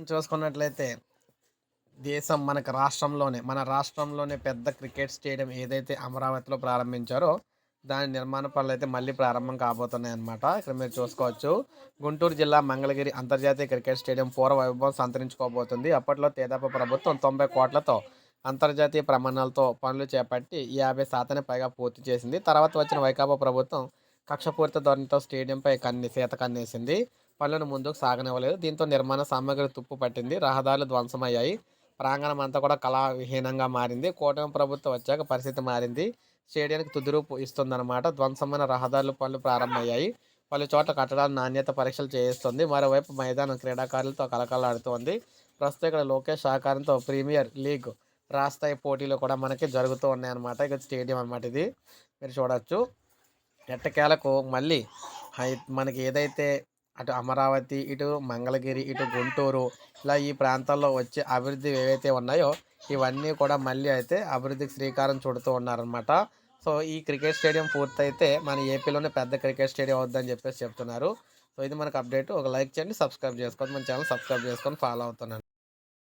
మనం చూసుకున్నట్లయితే దేశం మనకు రాష్ట్రంలోనే మన రాష్ట్రంలోనే పెద్ద క్రికెట్ స్టేడియం ఏదైతే అమరావతిలో ప్రారంభించారో దాని నిర్మాణ పనులు అయితే మళ్ళీ ప్రారంభం కాబోతున్నాయి అనమాట ఇక్కడ మీరు చూసుకోవచ్చు. గుంటూరు జిల్లా మంగళగిరి అంతర్జాతీయ క్రికెట్ స్టేడియం పూర్వ వైభవం సంతరించుకోబోతుంది. అప్పట్లో తేదాప ప్రభుత్వం తొంభై కోట్లతో అంతర్జాతీయ ప్రమాణాలతో పనులు చేపట్టి యాభై శాతానికి పైగా పూర్తి చేసింది. తర్వాత వచ్చిన వైకాపా ప్రభుత్వం కక్షపూరిత ధోరణితో స్టేడియంపై కన్ని సీత కన్నేసింది. పనులను ముందుకు సాగనివ్వలేదు. దీంతో నిర్మాణ సామగ్రి తుప్పు పట్టింది. రహదారులు ధ్వంసమయ్యాయి. ప్రాంగణం అంతా కూడా కళావిహీనంగా మారింది. కూటమి ప్రభుత్వం వచ్చాక పరిస్థితి మారింది. స్టేడియానికి తుదిరూపు ఇస్తుందన్నమాట. ధ్వంసమైన రహదారులు పనులు ప్రారంభమయ్యాయి. పలు చోట్ల కట్టడాల నాణ్యత పరీక్షలు చేయిస్తుంది. మరోవైపు మైదానం క్రీడాకారులతో కలకలాడుతోంది. ప్రస్తుతం ఇక్కడ లోకేష్ సహకారంతో ప్రీమియర్ లీగ్ రాస్తాయి పోటీలు కూడా మనకి జరుగుతూ ఉన్నాయన్నమాట. ఇక స్టేడియం అనమాట ఇది. మీరు చూడవచ్చు ఎట్టకేలకు మళ్ళీ హై- మనకి ఏదైతే అటు అమరావతి ఇటు మంగళగిరి ఇటు గుంటూరు ఇలా ఈ ప్రాంతాల్లో వచ్చే అభివృద్ధి ఏవైతే ఉన్నాయో ఇవన్నీ కూడా మళ్ళీ అయితే అభివృద్ధికి శ్రీకారం చుడుతూ ఉన్నారనమాట సో ఈ క్రికెట్ స్టేడియం పూర్తయితే మన ఏపీలోనే పెద్ద క్రికెట్ స్టేడియం అవుద్దని చెప్పేసి చెప్తున్నారు. సో ఇది మనకు అప్డేట్. ఒక లైక్ చేయండి సబ్స్క్రైబ్ చేసుకోండి. మన ఛానల్ సబ్స్క్రైబ్ చేసుకొని ఫాలో అవుతున్నాను.